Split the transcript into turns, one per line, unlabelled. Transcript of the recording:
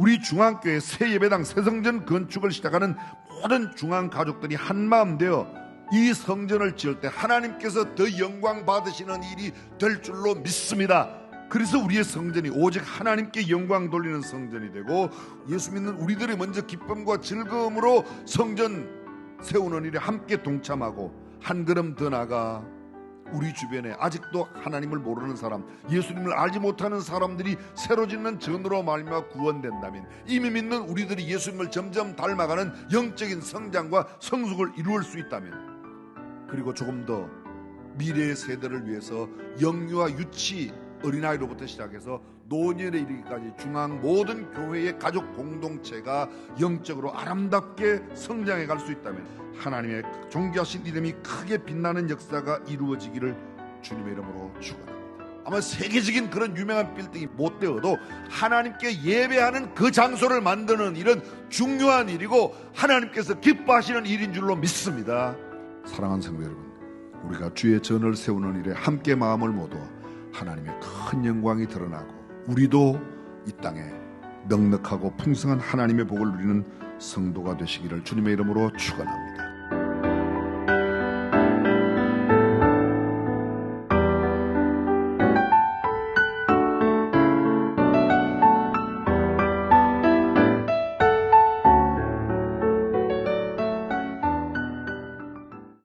우리 중앙교회 새 예배당 새 성전 건축을 시작하는 모든 중앙 가족들이 한 마음 되어 이 성전을 지을 때 하나님께서 더 영광 받으시는 일이 될 줄로 믿습니다. 그래서 우리의 성전이 오직 하나님께 영광 돌리는 성전이 되고 예수 믿는 우리들이 먼저 기쁨과 즐거움으로 성전 세우는 일에 함께 동참하고 한 걸음 더 나가 우리 주변에 아직도 하나님을 모르는 사람, 예수님을 알지 못하는 사람들이 새로 짓는 전으로 말미암아 구원된다면 이미 믿는 우리들이 예수님을 점점 닮아가는 영적인 성장과 성숙을 이루을 수 있다면 그리고 조금 더 미래의 세대를 위해서 영유아 유치 어린아이로부터 시작해서 노년에 이르기까지 중앙 모든 교회의 가족 공동체가 영적으로 아름답게 성장해 갈 수 있다면 하나님의 존귀하신 이름이 크게 빛나는 역사가 이루어지기를 주님의 이름으로 축원합니다. 아마 세계적인 그런 유명한 빌딩이 못 되어도 하나님께 예배하는 그 장소를 만드는 일은 중요한 일이고 하나님께서 기뻐하시는 일인 줄로 믿습니다. 사랑하는 성도 여러분, 우리가 주의 전을 세우는 일에 함께 마음을 모두어 하나님의 큰 영광이 드러나고 우리도 이 땅에 넉넉하고 풍성한 하나님의 복을 누리는 성도가 되시기를 주님의 이름으로 축원합니다.